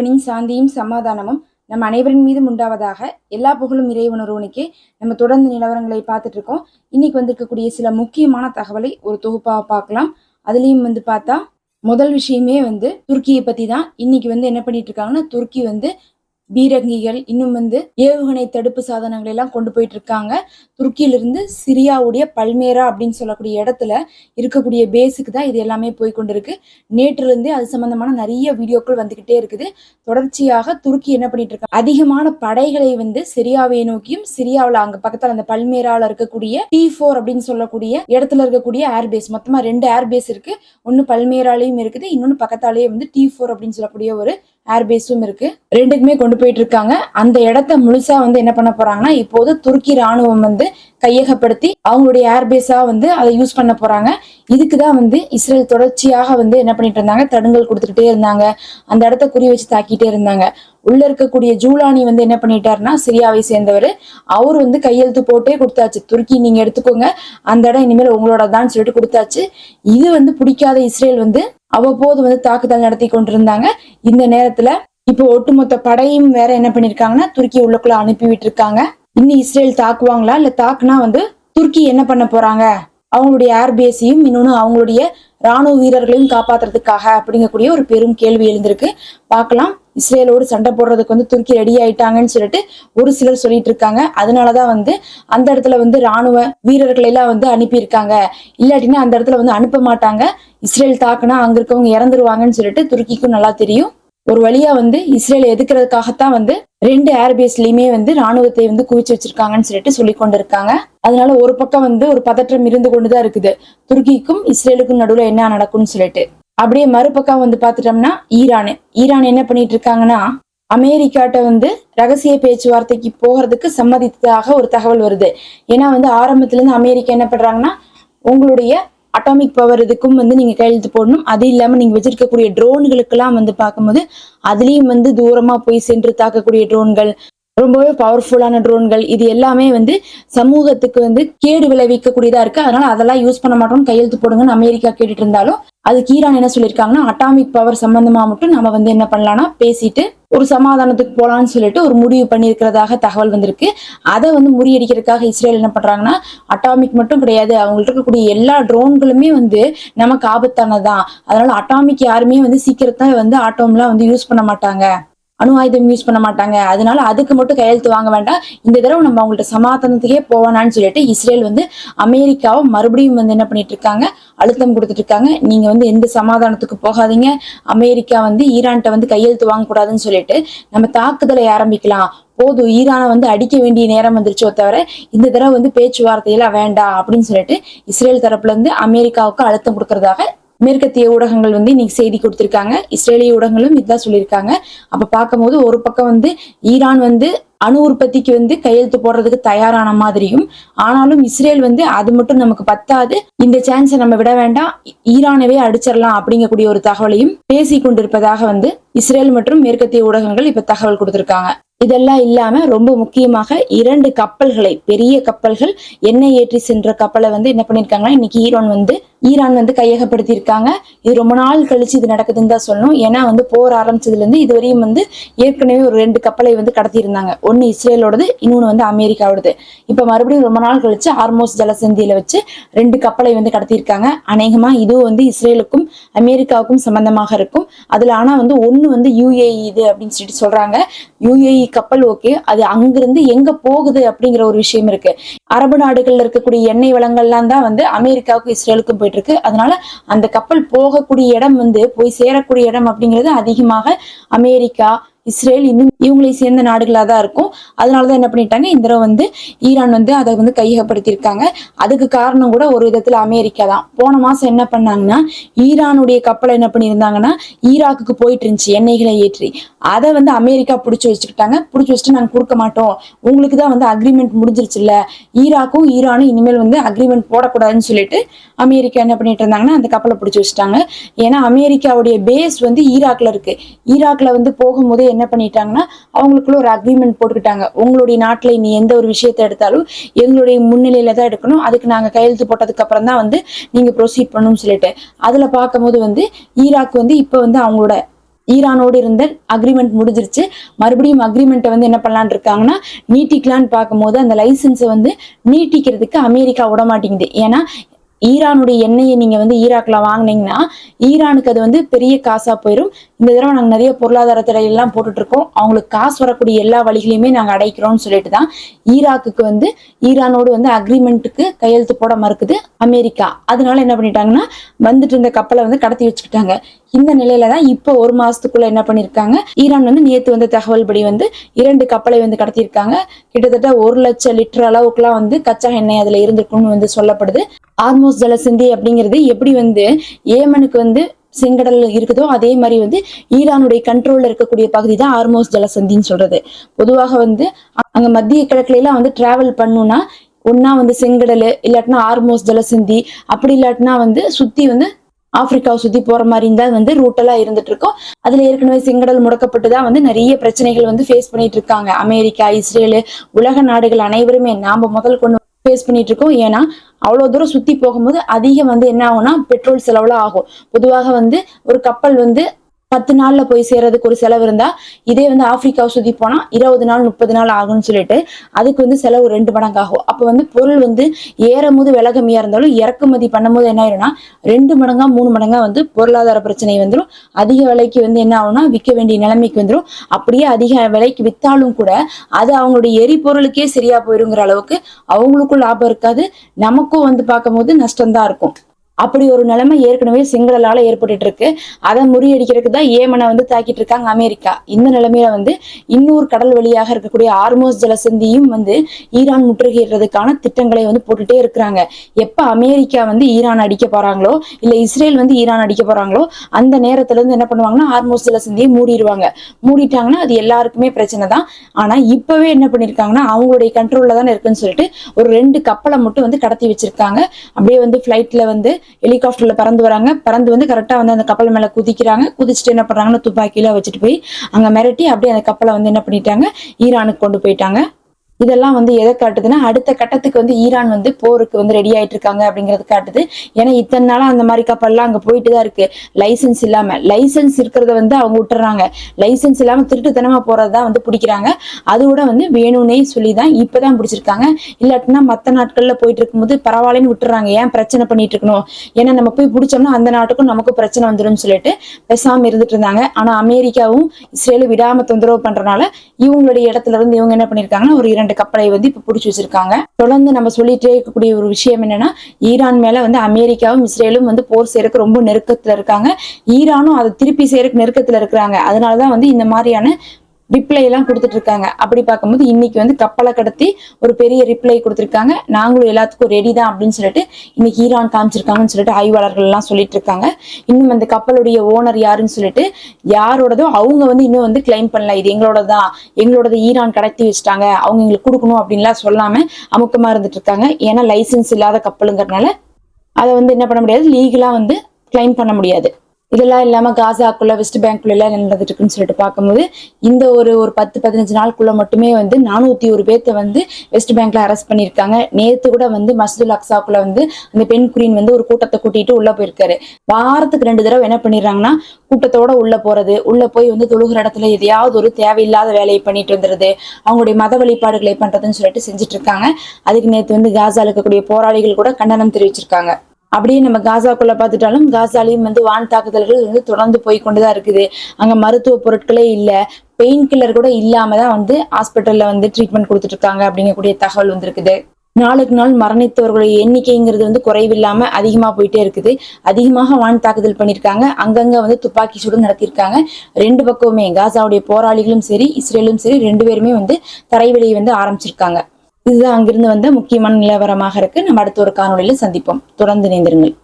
பொன்னின் சாந்தியும் சமாதானமும் நம் அனைவரின் மீதும் உண்டாவதாக எல்லா புகழும் இறை ஒருவனுக்கே நம்ம தொடர்ந்து நிலவரங்களை பார்த்துட்டு இருக்கோம். இன்னைக்கு வந்திருக்கக்கூடிய சில முக்கியமான தகவலை ஒரு தொகுப்பாக பார்க்கலாம். அதுலேயும் வந்து பார்த்தா முதல் விஷயமே வந்து துருக்கியை பற்றி தான் இன்னைக்கு வந்து என்ன பண்ணிட்டு இருக்காங்கன்னா துருக்கி வந்து பீரங்கிகள் இன்னும் வந்து ஏவுகணை தடுப்பு சாதனங்கள் எல்லாம் கொண்டு போயிட்டு இருக்காங்க. துருக்கியிலிருந்து சிரியாவுடைய பல்மேரா அப்படின்னு சொல்லக்கூடிய இடத்துல இருக்கக்கூடிய பேஸுக்கு தான் இது எல்லாமே போய் கொண்டிருக்கு. நேற்றிலிருந்தே அது சம்பந்தமான நிறைய வீடியோக்கள் வந்துகிட்டே இருக்குது. தொடர்ச்சியாக துருக்கி என்ன பண்ணிட்டு இருக்காங்க? அதிகமான படைகளை வந்து சிரியாவை நோக்கியும் சிரியாவில் அங்க பக்கத்தில் அந்த பல்மேரால இருக்கக்கூடிய டி ஃபோர் அப்படின்னு சொல்லக்கூடிய இடத்துல இருக்கக்கூடிய ஏர்பேஸ் மொத்தமா ரெண்டு ஏர்பேஸ் இருக்கு. ஒன்னு பல்மேராலையும் இருக்குது இன்னொன்னு பக்கத்தாலேயே வந்து டி ஃபோர் அப்படின்னு சொல்லக்கூடிய ஒரு ஏர்பேஸும் இருக்கு. ரெண்டுக்குமே கொண்டு போயிட்டு இருக்காங்க. அந்த இடத்த முழுசா வந்து என்ன பண்ண போறாங்கன்னா இப்போது துருக்கி ராணுவம் வந்து கையகப்படுத்தி அவங்களுடைய ஏர்பேஸா வந்து அதை யூஸ் பண்ண போறாங்க. இதுக்கு தான் வந்து இஸ்ரேல் தொடர்ச்சியாக வந்து என்ன பண்ணிட்டு இருந்தாங்க? தடுங்கல் கொடுத்துக்கிட்டே இருந்தாங்க. அந்த இடத்த குறி வச்சு தாக்கிட்டே இருந்தாங்க. உள்ள இருக்கக்கூடிய ஜூலானி வந்து என்ன பண்ணிட்டாருன்னா சிரியாவை சேர்ந்தவர். அவர் வந்து கையெழுத்து போட்டே கொடுத்தாச்சு. துருக்கி நீங்க எடுத்துக்கோங்க. அந்த இடம் இனிமேல் உங்களோட தான் சொல்லிட்டு கொடுத்தாச்சு. இது வந்து பிடிக்காத இஸ்ரேல் வந்து அவ்வப்போது வந்து தாக்குதல் நடத்தி கொண்டிருந்தாங்க. இந்த நேரத்துல இப்போ ஒட்டுமொத்த படையும் வேற என்ன பண்ணிருக்காங்கன்னா துருக்கி உள்ளக்குள்ள அனுப்பி விட்டுருக்காங்க. இன்னும் இஸ்ரேல் தாக்குவாங்களா? இல்ல தாக்குனா வந்து துருக்கி என்ன பண்ண போறாங்க? அவங்களுடைய ஏர்பேஸையும் இன்னொன்னு அவங்களுடைய ராணுவ வீரர்களையும் காப்பாத்துறதுக்காக அப்படிங்கக்கூடிய ஒரு பெரும் கேள்வி எழுந்திருக்கு. பார்க்கலாம். இஸ்ரேலோடு சண்டை போடுறதுக்கு வந்து துருக்கி ரெடி ஆயிட்டாங்கன்னு சொல்லிட்டு ஒரு சிலர் சொல்லிட்டு இருக்காங்க. அதனாலதான் வந்து அந்த இடத்துல வந்து ராணுவ வீரர்களை எல்லாம் வந்து அனுப்பியிருக்காங்க. இல்லாட்டினா அந்த இடத்துல வந்து அனுப்ப மாட்டாங்க. இஸ்ரேல் தாக்குனா அங்க இருக்கவங்க இறந்துருவாங்கன்னு சொல்லிட்டு துருக்கிக்கும் நல்லா தெரியும். ஒரு வழியா வந்து இஸ்ரேல் எதுக்குறதுக்காகத்தான் வந்து ரெண்டு ஏர்பேஸ்லயுமே வந்து ராணுவத்தை வந்து குவிச்சு வச்சிருக்காங்கன்னு சொல்லிட்டு சொல்லி கொண்டு இருக்காங்க அதனால ஒரு பக்கம் வந்து ஒரு பதற்றம் இருந்து கொண்டுதான் இருக்குது. துருக்கிக்கும் இஸ்ரேலுக்கும் நடுவுல என்ன நடக்கும்னு சொல்லிட்டு. அப்படியே மறுபக்கம் வந்து பாத்துட்டோம்னா ஈரான். ஈரான் என்ன பண்ணிட்டு இருக்காங்கன்னா அமெரிக்காட்ட வந்து ரகசிய பேச்சுவார்த்தைக்கு போகிறதுக்கு சம்மதித்ததாக ஒரு தகவல் வருது. ஏன்னா வந்து ஆரம்பத்துல இருந்து அமெரிக்கா என்ன பண்றாங்கன்னா உங்களுடைய அட்டாமிக் பவர் இதுக்கும் வந்து நீங்க கையெழுத்து போடணும். அது இல்லாம நீங்க வச்சிருக்கக்கூடிய ட்ரோன்களுக்கெல்லாம் வந்து பார்க்கும்போது அதுலயும் வந்து தூரமா போய் சென்று தாக்கக்கூடிய ட்ரோன்கள் ரொம்பவே பவர்ஃபுல்லான ட்ரோன்கள் இது எல்லாமே வந்து சமூகத்துக்கு வந்து கேடு விளைவிக்கக்கூடியதா இருக்கு. அதனால அதெல்லாம் யூஸ் பண்ண மாட்டோம் கையெழுத்து போடுங்கன்னு அமெரிக்கா கேட்டுட்டு இருந்தாலும் அதுக்கு ஈரான் என்ன சொல்லியிருக்காங்கன்னா அட்டாமிக் பவர் சம்பந்தமா மட்டும் நம்ம வந்து என்ன பண்ணலாம்னா பேசிட்டு ஒரு சமாதானத்துக்கு போகலான்னு சொல்லிட்டு ஒரு முடிவு பண்ணியிருக்கிறதாக தகவல் வந்திருக்கு. அதை வந்து முறியடிக்கிறதுக்காக இஸ்ரேல் என்ன பண்றாங்கன்னா அட்டாமிக் மட்டும் கிடையாது அவங்கள்ட்ட இருக்கக்கூடிய எல்லா ட்ரோன்களுமே வந்து நமக்கு ஆபத்தானதான் அதனால அட்டாமிக் யாருமே வந்து சீக்கிரத்தை வந்து ஆட்டோம்லாம் வந்து யூஸ் பண்ண மாட்டாங்க. அணு ஆயுதம் யூஸ் பண்ண மாட்டாங்க. அதனால அதுக்கு மட்டும் கையெழுத்து வாங்க வேண்டாம். இந்த தடவை நம்ம அவங்கள்ட்ட சமாதானத்துக்கே போவானான்னு சொல்லிட்டு இஸ்ரேல் வந்து அமெரிக்காவை மறுபடியும் வந்து என்ன பண்ணிட்டு இருக்காங்க? அழுத்தம் கொடுத்துட்டு இருக்காங்க. நீங்க வந்து எந்த சமாதானத்துக்கு போகாதீங்க. அமெரிக்கா வந்து ஈரான்கிட்ட வந்து கையெழுத்து வாங்கக்கூடாதுன்னு சொல்லிட்டு நம்ம தாக்குதலை ஆரம்பிக்கலாம். போதும். ஈரானை வந்து அடிக்க வேண்டிய நேரம் வந்துருச்சோ தவிர இந்த தடவை வந்து பேச்சுவார்த்தையெல்லாம் வேண்டாம் அப்படின்னு சொல்லிட்டு இஸ்ரேல் தரப்புல இருந்து அமெரிக்காவுக்கு அழுத்தம் கொடுக்கறதாக மேற்கத்திய ஊடகங்கள் வந்து இன்னைக்கு செய்தி கொடுத்திருக்காங்க. இஸ்ரேலிய ஊடகங்களும் இதுதான் சொல்லியிருக்காங்க. அப்ப பார்க்கும்போது ஒரு பக்கம் வந்து ஈரான் வந்து அணு உற்பத்திக்கு வந்து கையெழுத்து போடுறதுக்கு தயாரான மாதிரியும் ஆனாலும் இஸ்ரேல் வந்து அது மட்டும் நமக்கு பத்தாது. இந்த சான்ஸை நம்ம விட வேண்டாம். ஈரானவே அடிச்சிடலாம் அப்படிங்கக்கூடிய ஒரு தகவலையும் பேசி கொண்டிருப்பதாக வந்து இஸ்ரேல் மற்றும் மேற்கத்திய ஊடகங்கள் இப்ப தகவல் கொடுத்திருக்காங்க. இதெல்லாம் இல்லாம ரொம்ப முக்கியமாக இரண்டு கப்பல்களை பெரிய கப்பல்கள் எண்ணெய் ஏற்றி சென்ற கப்பலை வந்து என்ன பண்ணிருக்காங்கன்னா இன்னைக்கு ஈரான் வந்து ஈரான் வந்து கையகப்படுத்தி இருக்காங்க இது ரொம்ப நாள் கழிச்சு இது நடக்குதுன்னு தான் சொல்லணும். ஏன்னா வந்து போர் ஆரம்பிச்சதுல இருந்து இதுவரையும் வந்து ஏற்கனவே ஒரு ரெண்டு கப்பலை வந்து கடத்தியிருந்தாங்க. ஒன்னு இஸ்ரேலோடது இன்னொன்னு வந்து அமெரிக்காவோடது. இப்ப மறுபடியும் ரொம்ப நாள் கழிச்சு ஆர்மோஸ் ஜலசந்தியில வச்சு ரெண்டு கப்பலை வந்து கடத்தியிருக்காங்க. அநேகமா இதுவும் வந்து இஸ்ரேலுக்கும் அமெரிக்காவுக்கும் சம்பந்தமாக இருக்கும். அதுல ஆனா வந்து ஒன்னு ஒன்று வந்து யூஏஇ இது அப்படின்னு சொல்லிட்டு சொல்றாங்க. யூஏஇ கப்பல் ஓகே. அது அங்கிருந்து எங்க போகுது அப்படிங்கிற ஒரு விஷயம் இருக்கு. அரபு நாடுகளில் இருக்கக்கூடிய எண்ணெய் வளங்கள்லாம் தான் வந்து அமெரிக்காவுக்கும் இஸ்ரேலுக்கும் போயிட்டு இருக்கு அதனால அந்த கப்பல் போகக்கூடிய இடம் வந்து போய் சேரக்கூடிய இடம் அப்படிங்கிறது அதிகமாக அமெரிக்கா இஸ்ரேல் இன்னும் இவங்களை சேர்ந்த நாடுகளாக தான் இருக்கும். அதனாலதான் என்ன பண்ணிட்டாங்க? இந்த தடவை வந்து ஈரான் வந்து அதை வந்து கையகப்படுத்தியிருக்காங்க. அதுக்கு காரணம் கூட ஒரு விதத்துல அமெரிக்கா தான். போன மாசம் என்ன பண்ணாங்கன்னா ஈரானுடைய கப்பலை என்ன பண்ணியிருந்தாங்கன்னா ஈராக்குக்கு போயிட்டு இருந்துச்சு எண்ணெய்களை ஏற்றி. அதை வந்து அமெரிக்கா பிடிச்சி வச்சுக்கிட்டாங்க. பிடிச்சி வச்சுட்டு நாங்கள் கொடுக்க மாட்டோம். உங்களுக்கு தான் வந்து அக்ரிமெண்ட் முடிஞ்சிருச்சுல்ல. ஈராக்கும் ஈரானும் இனிமேல் வந்து அக்ரிமெண்ட் போடக்கூடாதுன்னு சொல்லிட்டு அமெரிக்கா என்ன பண்ணிட்டு இருந்தாங்கன்னா அந்த கப்பலை பிடிச்சி வச்சுட்டாங்க. ஏன்னா அமெரிக்காவுடைய பேஸ் வந்து ஈராக்ல இருக்கு. ஈராக்ல வந்து போகும்போதே என்ன பண்ணிட்டாங்கன்னா அவங்களுக்குள்ள ஒரு அக்ரிமெண்ட் போட்டுக்கிட்டாங்க. உங்களுடைய நாட்டில் நீ எந்த ஒரு விஷயத்தை எடுத்தாலும் எங்களுடைய முன்னிலையில தான் எடுக்கணும். அதுக்கு நாங்க கையெழுத்து போட்டதுக்கு அப்புறம் தான் வந்து நீங்க ப்ரொசீட் பண்ணணும்னு சொல்லிட்டு. அதுல பார்க்கும்போது வந்து ஈராக் வந்து இப்போ வந்து அவங்களோட ஈரானோடு இருந்த அக்ரிமெண்ட் முடிஞ்சிருச்சு. மறுபடியும் அக்ரிமெண்ட்டை வந்து என்ன பண்ணலான்னு இருக்காங்கன்னா நீட்டிக்கலான்னு பார்க்கும்போது அந்த லைசன்ஸை வந்து நீட்டிக்கிறதுக்கு அமெரிக்கா விட மாட்டேங்குது ஏன்னா ஈரானுடைய எண்ணெயை நீங்க வந்து ஈராக்ல வாங்குனீங்கன்னா ஈரானுக்கு அது வந்து பெரிய காசா போயிடும் இந்த தடவை நாங்க நிறைய பொருளாதார தடையெல்லாம் போட்டுட்டு இருக்கோம் அவங்களுக்கு காசு வரக்கூடிய எல்லா வழிகளையுமே நாங்க அடைக்கிறோம்னு சொல்லிட்டு தான் ஈராக்குக்கு வந்து ஈரானோடு வந்து அக்ரிமெண்ட்டுக்கு கையெழுத்து போட மறுக்குது அமெரிக்கா. அதனால என்ன பண்ணிட்டாங்கன்னா வந்துட்டு இருந்த கப்பலை வந்து கடத்தி வச்சுக்கிட்டாங்க. இந்த நிலையில தான் இப்போ ஒரு மாசத்துக்குள்ள என்ன பண்ணிருக்காங்க? ஈரான் வந்து நேத்து வந்த தகவல் படி வந்து இரண்டு கப்பலை வந்து கடத்தியிருக்காங்க. கிட்டத்தட்ட ஒரு லட்சம் லிட்டர் அளவுக்குலாம் வந்து கச்சா எண்ணெய் அதுல இருந்திருக்கும்னு வந்து சொல்லப்படுது. ஆர்மோஸ் ஜலசந்தி அப்படிங்கிறது எப்படி வந்து ஏமனுக்கு வந்து செங்கடல் இருக்குதோ அதே மாதிரி வந்து ஈரானுடைய கண்ட்ரோல்ல இருக்கக்கூடிய பகுதி தான் ஆர்மோஸ் ஜலசந்தின்னு சொல்றது. பொதுவாக வந்து அங்க மத்திய கிழக்குல எல்லாம் வந்து டிராவல் பண்ணுனா ஒன்னா வந்து செங்கடல் இல்லாட்டினா ஆர்மோஸ் ஜலசந்தி அப்படி இல்லாட்டினா வந்து சுத்தி வந்து ஆப்பிரிக்காவை சுத்தி போற மாதிரி இருந்தா வந்து ரூட்டெல்லாம் இருந்துட்டு இருக்கும். அதுல ஏற்கனவே செங்கடல் முடக்கப்பட்டு தான் வந்து நிறைய பிரச்சனைகள் வந்து ஃபேஸ் பண்ணிட்டு இருக்காங்க. அமெரிக்கா இஸ்ரேலு உலக நாடுகள் அனைவருமே நாம முதல் கொண்டு ஃபேஸ் பண்ணிட்டு இருக்கோம். ஏன்னா அவ்வளவு தூரம் சுத்தி போகும்போது அதிகம் வந்து என்ன ஆகும்னா பெட்ரோல் செலவுல ஆகும். பொதுவாக வந்து ஒரு கப்பல் வந்து பத்து நாள்ல போய் சேர்றதுக்கு ஒரு செலவு இருந்தா இதே வந்து ஆப்பிரிக்காவை சுத்தி போனா இருபது நாள் முப்பது நாள் ஆகும்னு சொல்லிட்டு அதுக்கு வந்து செலவு ரெண்டு மடங்கு ஆகும் அப்ப வந்து பொருள் வந்து ஏறும் போது விலை கம்மியா இருந்தாலும் இறக்குமதி பண்ணும்போது என்ன ஆயிரும்னா ரெண்டு மடங்கா மூணு மடங்கா வந்து பொருளாதார பிரச்சனை வந்துடும் அதிக விலைக்கு வந்து என்ன ஆகும்னா விற்க வேண்டிய நிலைமைக்கு வந்துடும் அப்படியே அதிக விலைக்கு வித்தாலும் கூட அது அவங்களுடைய எரிபொருளுக்கே சரியா போயிருங்கிற அளவுக்கு அவங்களுக்கும் லாபம் இருக்காது. நமக்கும் வந்து பார்க்கும்போது நஷ்டம்தான் இருக்கும். அப்படி ஒரு நிலைமை ஏற்கனவே சிங்களலால் ஏற்பட்டு இருக்கு அதை முறியடிக்கிறதுக்கு தான் ஏமனை வந்து தாக்கிட்டு இருக்காங்க அமெரிக்கா. இந்த நிலைமையில வந்து இன்னொரு கடல் வழியாக இருக்கக்கூடிய ஆர்மோஸ் ஜலசந்தியும் வந்து ஈரான் முற்றுகையிடுறதுக்கான திட்டங்களை வந்து போட்டுட்டே இருக்கிறாங்க. எப்ப அமெரிக்கா வந்து ஈரான் அடிக்க போறாங்களோ இல்ல இஸ்ரேல் வந்து ஈரான் அடிக்க போறாங்களோ அந்த நேரத்துல இருந்து என்ன பண்ணுவாங்கன்னா ஆர்மோஸ் ஜலசந்தியை மூடிடுவாங்க. மூடிட்டாங்கன்னா அது எல்லாருக்குமே பிரச்சனை தான். ஆனா இப்பவே என்ன பண்ணிருக்காங்கன்னா அவங்களுடைய கண்ட்ரோல்ல தானே இருக்குன்னு சொல்லிட்டு ஒரு ரெண்டு கப்பலை மட்டும் வந்து கடத்தி வச்சிருக்காங்க. அப்படியே வந்து ஃபிளைட்ல வந்து ஹெலிகாப்டர்ல பறந்து வராங்க. பறந்து வந்து கரெக்டா வந்து அந்த கப்பல் மேல குதிக்கிறாங்க. குதிச்சுட்டு என்ன பண்றாங்கன்னா துப்பாக்கியில வச்சுட்டு போய் அங்க மிரட்டி அப்படியே அந்த கப்பலை வந்து என்ன பண்ணிட்டாங்க? ஈரானுக்கு கொண்டு போயிட்டாங்க. இதெல்லாம் வந்து எதை காட்டுதுன்னா அடுத்த கட்டத்துக்கு வந்து ஈரான் வந்து போருக்கு வந்து ரெடி ஆயிட்டு இருக்காங்க அப்படிங்கிறது காட்டுது. ஏன்னா இத்தனை நாளா அந்த மாதிரி கப்பல்லாம் அங்க போயிட்டு தான் இருக்கு. லைசன்ஸ் இல்லாம. லைசன்ஸ் இருக்கிறத வந்து அவங்க விட்டுறாங்க. லைசன்ஸ் இல்லாம திருட்டுத்தனமா போறதுதான் வந்து பிடிக்கிறாங்க. அது கூட வந்து வேணும்னே சொல்லி தான் இப்பதான் பிடிச்சிருக்காங்க. இல்லாட்டினா மத்த நாட்கள்ல போயிட்டு இருக்கும்போது பரவாயில்லன்னு விட்டுறாங்க. ஏன் பிரச்சனை பண்ணிட்டு இருக்கணும் ஏன்னா நம்ம போய் பிடிச்சோம்னா அந்த நாட்டுக்கும் நமக்கும் பிரச்சனை வந்துடும் சொல்லிட்டு பேசாம இருந்துட்டு இருந்தாங்க. ஆனா அமெரிக்காவும் இஸ்ரேலும் விடாம தொந்தரவு பண்றனால இவங்களுடைய இடத்துல இருந்து இவங்க என்ன பண்ணிருக்காங்கன்னா ஒரு இரண்டு கப்பலை வந்து இப்ப பிடிச்சி வச்சிருக்காங்க. தொடர்ந்து நம்ம சொல்லிட்டே இருக்கக்கூடிய ஒரு விஷயம் என்னன்னா ஈரான் மேல வந்து அமெரிக்காவும் இஸ்ரேலும் வந்து போர் சேருக்கு ரொம்ப நெருக்கத்துல இருக்காங்க. ஈரானும் அதை திருப்பி சேருக்கு நெருக்கத்துல இருக்கிறாங்க. அதனாலதான் வந்து இந்த மாதிரியான ரிப்ளை எல்லாம் கொடுத்துட்டு இருக்காங்க அப்படி பார்க்கும்போது இன்னைக்கு வந்து கப்பலை கடத்தி ஒரு பெரிய ரிப்ளை கொடுத்துருக்காங்க. நாங்களும் எல்லாத்துக்கும் ரெடி தான் அப்படின்னு சொல்லிட்டு இன்னைக்கு ஈரான் காமிச்சிருக்காங்கன்னு சொல்லிட்டு ஆய்வாளர்கள் எல்லாம் சொல்லிட்டு இருக்காங்க இன்னும் அந்த கப்பலுடைய ஓனர் யாருன்னு சொல்லிட்டு யாரோடதோ அவங்க வந்து இன்னும் வந்து கிளைம் பண்ணல. இது எங்களோட தான் எங்களோடது ஈரான் கடத்தி வச்சுட்டாங்க. அவங்க எங்களுக்கு கொடுக்கணும் அப்படின்லாம் சொல்லாம அமுக்கமா இருந்துட்டு இருக்காங்க ஏன்னா லைசென்ஸ் இல்லாத கப்பலுங்கிறதுனால அதை வந்து என்ன பண்ண முடியாது? லீகலா வந்து கிளைம் பண்ண முடியாது. இதெல்லாம் இல்லாம காசாக்குள்ள வெஸ்ட் பேங்க்ல எல்லாம் நடந்துட்டு இருக்குன்னு சொல்லிட்டு பார்க்கும்போது இந்த ஒரு ஒரு பத்து பதினஞ்சு நாளுக்குள்ள மட்டுமே வந்து நானூத்தி ஒரு பேர்த்த வந்து வெஸ்ட் பேங்க்ல அரெஸ்ட் பண்ணியிருக்காங்க. நேத்து கூட வந்து மஸ்துல் அக்சாக்குள்ள வந்து அந்த பெண் குரீன் வந்து ஒரு கூட்டத்தை கூட்டிட்டு உள்ள போயிருக்காரு. வாரத்துக்கு ரெண்டு தடவை என்ன பண்ணிடுறாங்கன்னா கூட்டத்தோட உள்ள போறது உள்ள போய் வந்து தொழுகிற இடத்துல எதையாவது ஒரு தேவையில்லாத வேலையை பண்ணிட்டு வந்துருது அவங்களுடைய மத வழிபாடுகளை பண்றதுன்னு சொல்லிட்டு செஞ்சுட்டு இருக்காங்க. அதுக்கு நேத்து வந்து காசால இருக்கக்கூடிய போராளிகள் கூட கண்டனம் தெரிவிச்சிருக்காங்க. அப்படியே நம்ம காசாக்குள்ள பார்த்துட்டாலும் காசாலையும் வந்து வான் தாக்குதல்கள் வந்து தொடர்ந்து போய் கொண்டுதான் இருக்குது. அங்க மருத்துவ பொருட்களே இல்ல. பெயின் கில்லர் கூட இல்லாம தான் வந்து ஹாஸ்பிட்டல்ல வந்து ட்ரீட்மெண்ட் கொடுத்துட்டு இருக்காங்க அப்படிங்கக்கூடிய தகவல் வந்திருக்குது. நாளுக்கு நாள் மரணித்தவர்களுடைய எண்ணிக்கைங்கிறது வந்து குறைவில்லாம அதிகமா போயிட்டே இருக்குது. அதிகமாக வான் தாக்குதல் பண்ணியிருக்காங்க. அங்கங்க வந்து துப்பாக்கி சூடு நடத்தியிருக்காங்க. ரெண்டு பக்கமுமே காசாவுடைய போராளிகளும் சரி இஸ்ரேலும் சரி ரெண்டு பேருமே வந்து தரைவெளியை வந்து ஆரம்பிச்சிருக்காங்க. இதுதான் அங்கிருந்து வந்த முக்கியமான நிலவரமாக இருக்கு. நம்ம அடுத்த ஒரு காணொலியில சந்திப்போம். தொடர்ந்து இணைந்திருங்கள்.